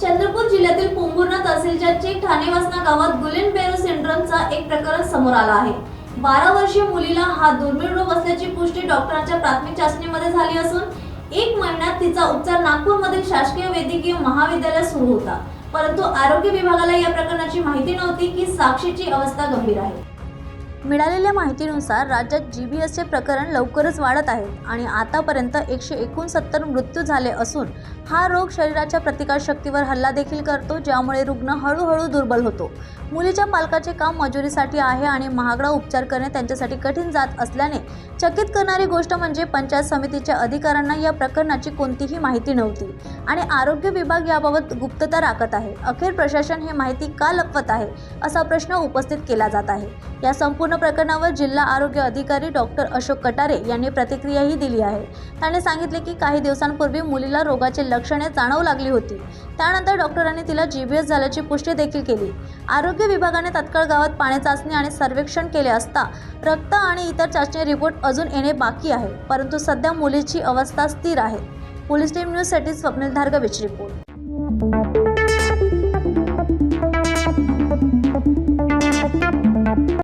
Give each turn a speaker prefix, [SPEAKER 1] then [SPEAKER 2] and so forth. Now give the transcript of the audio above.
[SPEAKER 1] चंद्रपूर जिल्ह्यातील पोंभुर्णा तहसीलच्या ठाणे वासना गावात गुलेन बेरो सिंड्रोमचा एक प्रकरण समोर आला आहे. बारा वर्षीय मुलीला हा दुर्मिळ रोग असल्याची पुष्टी डॉक्टरांच्या प्राथमिक चाचणीमध्ये झाली असून एक महिन्यात तिचा उपचार नागपूरमधील शासकीय वैद्यकीय महाविद्यालयात सुरू होता. परंतु आरोग्य विभागाला या प्रकरणाची माहिती नव्हती की साक्षीची अवस्था गंभीर आहे. मिळालेल्या माहितीनुसार राज्यात जी बी एसचे प्रकरण लवकरच वाढत आहे आणि आतापर्यंत एकशे एकोणसत्तर मृत्यू झाले असून हा रोग शरीराच्या प्रतिकारशक्तीवर हल्ला देखील करतो ज्यामुळे रुग्ण हळूहळू दुर्बल होतो. मुलीच्या पालकाचे काम मजुरीसाठी आहे आणि महागडा उपचार करणे त्यांच्यासाठी कठीण जात असल्याने चकित करणारी गोष्ट म्हणजे पंचायत समितीच्या अधिकाऱ्यांना या प्रकरणाची कोणतीही माहिती नव्हती आणि आरोग्य विभाग याबाबत गुप्तता राखत आहे. अखेर प्रशासन हे माहिती का लपवत आहे असा प्रश्न उपस्थित केला जात आहे. या संपूर्ण प्रकरणावर जिल्हा आरोग्य अधिकारी डॉक्टर अशोक कटारे यांनी प्रतिक्रियाही दिली आहे. त्याने सांगितले की काही दिवसांपूर्वी मुलीला रोगाची लक्षणे जाणवू लागली होती. त्यानंतर डॉक्टरांनी तिला जीबीएस झाल्याची पुष्टी देखील केली. आरोग्य विभागाने तत्काळ गावात पाणी चाचणी आणि सर्वेक्षण केले असता रक्त आणि इतर चाचणी रिपोर्ट अजून येणे बाकी आहे परंतु सध्या मुलीची अवस्था स्थिर आहे. पोलीस टीम न्यूजसाठी स्वप्नील धारगविच रिपोर्ट.